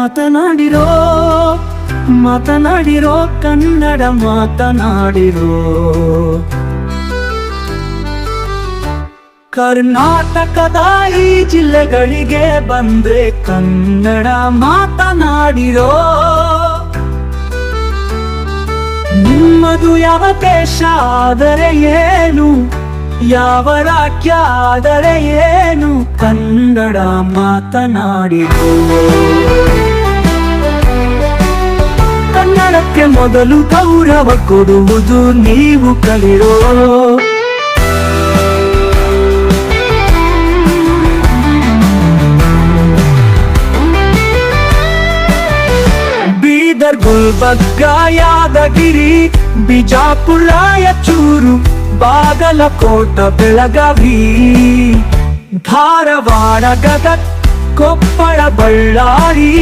ಮಾತನಾಡಿರೋ ಮಾತನಾಡಿರೋ, ಕನ್ನಡ ಮಾತನಾಡಿರೋ. ಕರ್ನಾಟಕದ ಈ ಜಿಲ್ಲೆಗಳಿಗೆ ಬಂದ್ರೆ ಕನ್ನಡ ಮಾತನಾಡಿರೋ. ನಿಮ್ಮದು ಯಾವ ದೇಶ ಆದರೆ ಏನು? ಯಾವ ರಾಜ್ಯ ಆದರೆ ಏನು? ಕನ್ನಡ ಮಾತನಾಡಿರೋ. ಕನ್ನಡಕ್ಕೆ ಮೊದಲು ಗೌರವ ಕೊಡುವುದು ನೀವು ಕಲಿರೋ. ಬೀದರ್ ಗುಲ್ಬರ್ಗ, ಯಾದಗಿರಿ, ಬಿಜಾಪುರ ಚೂರು ಬಾಗಲಕೋಟ, ಬೆಳಗಾವಿ, ಧಾರವಾಡ ಗದ ಕೊಪ್ಪಳ, ಬಳ್ಳಾರಿ,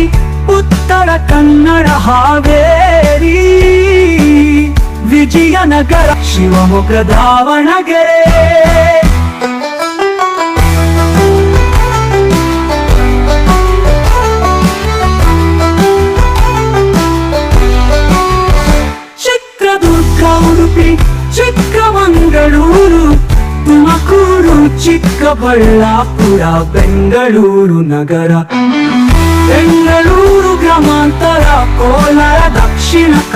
ಉತ್ತರ ಕನ್ನಡ ವಿಜಯನಗರ ಶಿವಮೊಗ್ಗ ದಾವಣಗೆರೆ ಚಿತ್ರದುರ್ಗ ಉಡುಪಿ ಚಿಕ್ಕಮಂಗಳೂರು ತುಮಕೂರು ಚಿಕ್ಕಬಳ್ಳಾಪುರ ಬೆಂಗಳೂರು ನಗರ. ಬೆಂಗಳೂರು ಗ್ರಾಮಾಂತರ ದಕ್ಷಿಣ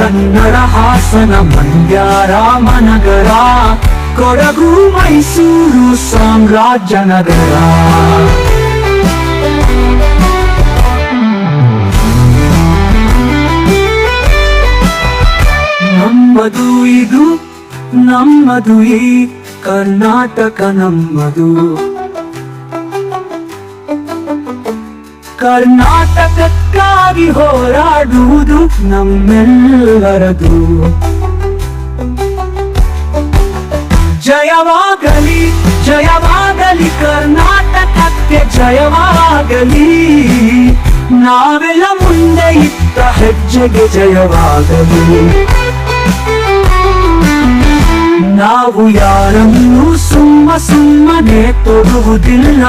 ಕನ್ನಡ ಹಾಸನ ಮಂಡ್ಯ ರಾಮನಗರ ಕೊಡಗು ಮೈಸೂರು ಸಾಮ್ರಾಜ್ಯನಗರ ನಮ್ಮದು ಇದು ನಮ್ಮದು ಈ ಕರ್ನಾಟಕ ನಮ್ಮದು. ಕರ್ನಾಟಕಕ್ಕಾಗಿ ಹೋರಾಡುವುದು ನಮ್ಮೆಲ್ಲರದು. ಜಯವಾಗಲಿ ಜಯವಾಗಲಿ, ಕರ್ನಾಟಕಕ್ಕೆ ಜಯವಾಗಲಿ. ನಾವೆಲ್ಲ ಮುಂದೆ ಇತ್ತ ಹೆಜ್ಜೆಗೆ ಜಯವಾಗಲಿ. ನಾವು ಯಾರನ್ನೂ ಸುಮ್ಮ ಸುಮ್ಮನೆ ತೊಡುವುದಿಲ್ಲ.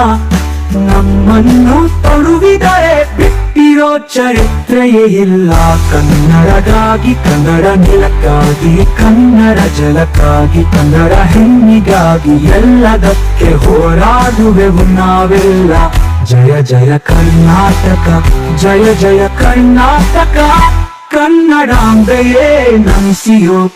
ನಮ್ಮನ್ನು ತೊಡುವಿದರೆ ಬಿಟ್ಟಿರೋ ಚರಿತ್ರೆಯೇ ಇಲ್ಲ. ಕನ್ನಡಗಾಗಿ ಕನ್ನಡ ನೆಲಕ್ಕಾಗಿ, ಕನ್ನಡ ಜಲಕ್ಕಾಗಿ, ಕನ್ನಡ ಹೆಣ್ಣಿಗಾಗಿ ಎಲ್ಲದಕ್ಕೆ ಹೋರಾಡುವೆವು ನಾವೆಲ್ಲ. ಜಯ ಜಯ ಕರ್ನಾಟಕ, ಜಯ ಜಯ ಕರ್ನಾಟಕ. ಕನ್ನಡಾಂಬೆಯೇ ನಮಿಸಿಯೋ